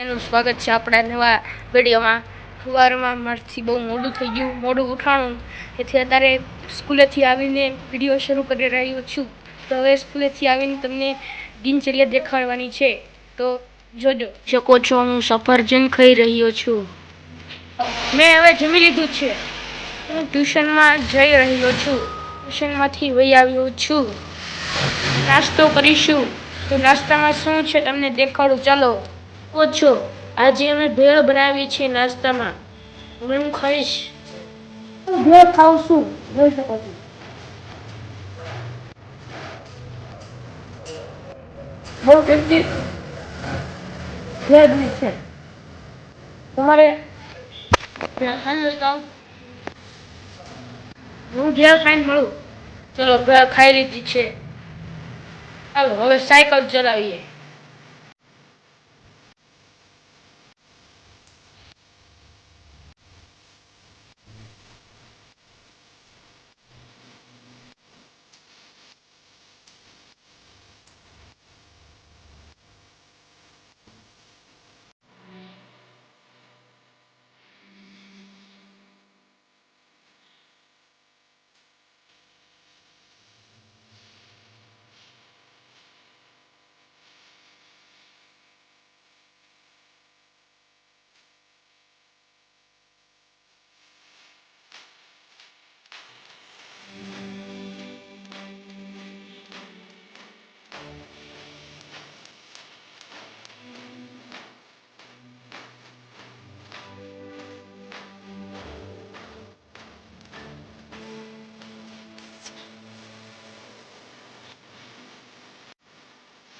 એનું સ્વાગત છે આપણા નવા વિડીયોમાં. સવારમાં મારથી બહુ મોડું થઈ ગયું, મોડું ઉઠાણું. એથી અત્યારે સ્કૂલેથી આવીને વીડિયો શરૂ કરી રહ્યો છું. તો હવે સ્કૂલેથી આવીને તમને દિનચર્યા દેખાડવાની છે. તો જોજો. શકો છો, હું સફરજન ખાઈ રહ્યો છું. મેં હવે જમી લીધું છે. હું ટ્યુશનમાં જઈ રહ્યો છું. ટ્યુશનમાંથી વહી આવ્યો છું. નાસ્તો કરીશું. તો નાસ્તામાં શું છે તમને દેખાડું? ચાલો. ઓછો આજે અમે ભેળ બનાવી છે નાસ્તામાં. હું ખાઈશ. ભેળ ખાઉં છું જોઈ શકો છો. બહુ ટેસ્ટી ભેળ છે. તમારે હું ભેળ ખાઈને મળું. ચલો, ભેળ ખાઈ લીધી છે. ચાલો હવે સાયકલ ચલાવીએ.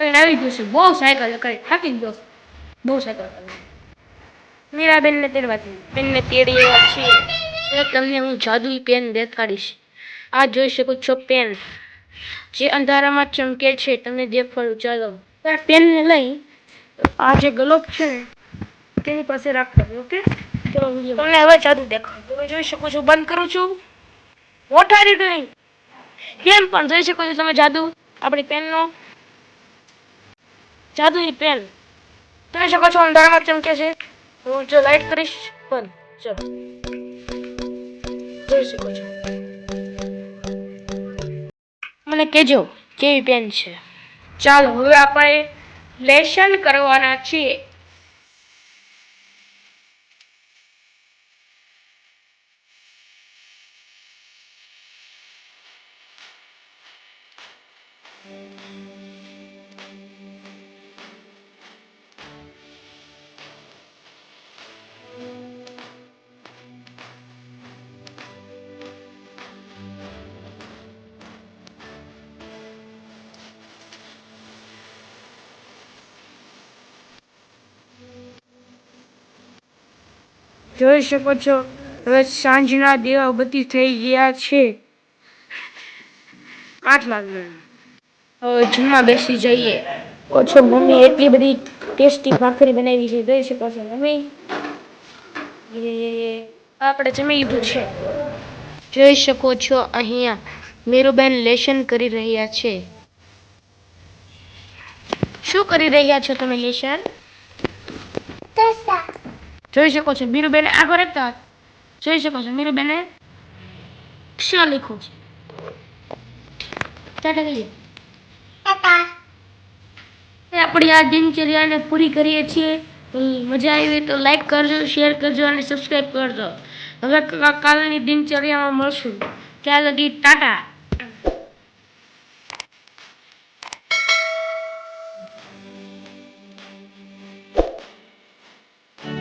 ટ્રેન આવી ગયું છે. બહુ સાયકલ કરી થાકી ગયો બહુ સાયકલ કરી. મીરાબેનને તેડવાથી. બેનને તેડી એવા છીએ. તમને હું જાદુઈ પેન દેખાડીશ આ જોઈ શકો છો પેન. જે અંધારામાં ચમકે છે તમને દેખાડું ચાલો. આ પેનને લઈ આ જે ગ્લોબ છે તેની પાસે રાખતા ઓકે? તમને હવે જાદુ દેખાડું. તમે જોઈ શકો છો બંધ કરું છું. મોટા નહીં. કેમ પણ જોઈ શકો છો તમે જાદુ. આપણી પેનનો જાદુઈ પેન. જોઈ શકો છો અંધારામાં ચમકે છે, હું જો લાઈટ કરીશ, પણ ચલો. જોઈ શકો છો. મને કહેજો, કેવી પેન છે? ચાલો, હવે આપણે લેસન કરવાના છીએ. જોઈ શકો છો. હવે સાંજના દેવા બધી થઈ ગયા છે. આઠ વાગ્યા હવે જમવા બેસી જઈએ. ઓછો મમ્મી એટલી બધી ટેસ્ટી ભાખરી બનાવી છે. જોઈ શકો છો મમ્મી? આપણે જમી લીધું છે. જોઈ શકો છો અહીંયા મીરુબેન લેશન કરી રહ્યા છે. શું કરી રહ્યા છો તમે લેશન? જોઈ શકો છો મીરુબેને આગળ રહેતા જોઈ શકો છો મીરુબેને ક્ષ લખ્યું છે. ટાટા કહીએ આપણી આ દિનચર્યાને પૂરી કરીએ છીએ. મજા આવી તો લાઈક કરજો શેર કરજો અને સબસ્ક્રાઈબ કરજો. હવે કાલની દિનચર્યામાં મળશું. ત્યાં લગી ટાટા.